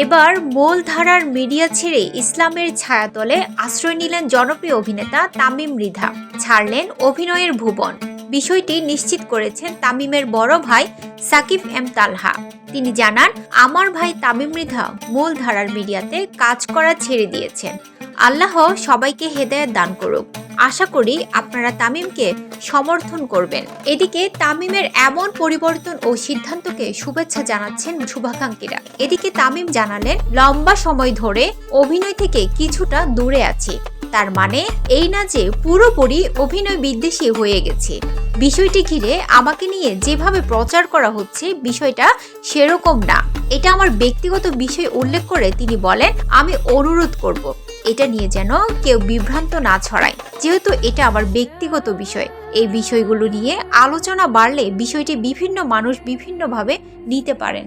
এবার মূল ধারার মিডিয়া ছেড়ে ইসলামের ছায়াতলে আশ্রয় নিলেন জনপ্রিয় অভিনেতা তামিম মৃধা ছাড়লেন অভিনয়ের ভুবন। বিষয়টি নিশ্চিত করেছেন তামিমের বড় ভাই সাকিব এম তালহা। তিনি জানান, আমার ভাই তামিম মৃধা মূলধারার মিডিয়াতে কাজ করা ছেড়ে দিয়েছেন। আল্লাহ সবাইকে হেদায়েত দান করুক। আশা করি আপনারা তামিমকে সমর্থন করবেন। এদিকে তামিমের এমন পরিবর্তন ও সিদ্ধান্তকে শুভেচ্ছা জানাচ্ছেন শুভাকাঙ্ক্ষীরা। এদিকে তামিম জানালেন, লম্বা সময় ধরে অভিনয় থেকে কিছুটা দূরে আছি। তার মানে এই না যে পুরোপুরি অভিনয় বিদ্বেষী হয়ে গেছে। বিষয়টি ঘিরে আমাকে নিয়ে যেভাবে প্রচার করা হচ্ছে, বিষয়টা সেরকম না। এটা আমার ব্যক্তিগত বিষয় উল্লেখ করে তিনি বলেন, আমি অনুরোধ করব। এটা নিয়ে যেন কেউ বিভ্রান্ত না ছড়ায়। যেহেতু এটা আমার ব্যক্তিগত বিষয়, এই বিষয়গুলো নিয়ে আলোচনা বাড়লে বিষয়টি বিভিন্ন মানুষ বিভিন্নভাবে নিতে পারেন।